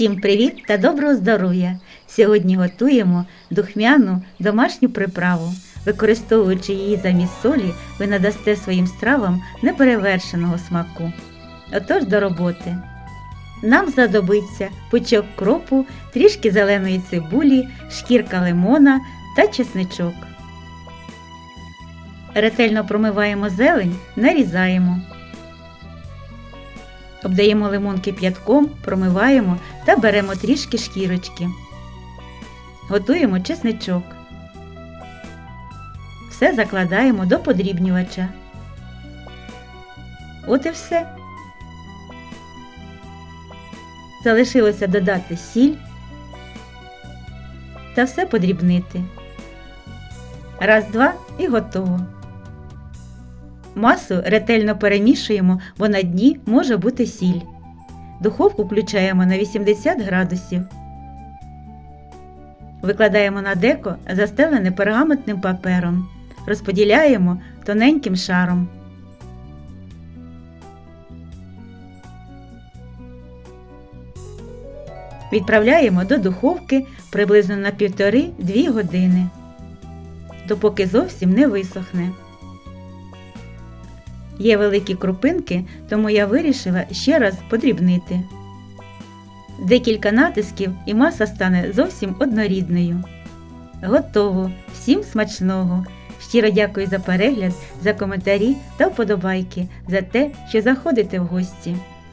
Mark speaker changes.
Speaker 1: Всім привіт та доброго здоров'я! Сьогодні готуємо духмяну домашню приправу. Використовуючи її замість солі, ви надасте своїм стравам неперевершеного смаку. Отож до роботи. Нам знадобиться пучок кропу, трішки зеленої цибулі, шкірка лимона та чесничок. Ретельно промиваємо зелень, нарізаємо. Обдаємо лимон кип'ятком, промиваємо та беремо трішки шкірочки. Готуємо чесничок. Все закладаємо до подрібнювача. От і все. Залишилося додати сіль та все подрібнити. Раз, два і готово. Масу ретельно перемішуємо, бо на дні може бути сіль. Духовку включаємо на 80 градусів. Викладаємо на деко застелене пергаментним папером. Розподіляємо тоненьким шаром. Відправляємо до духовки приблизно на 1,5-2 години, допоки зовсім не висохне. Є великі крупинки, тому я вирішила ще раз подрібнити. Декілька натисків і маса стане зовсім однорідною. Готово! Всім смачного! Щиро дякую за перегляд, за коментарі та вподобайки, за те, що заходите в гості.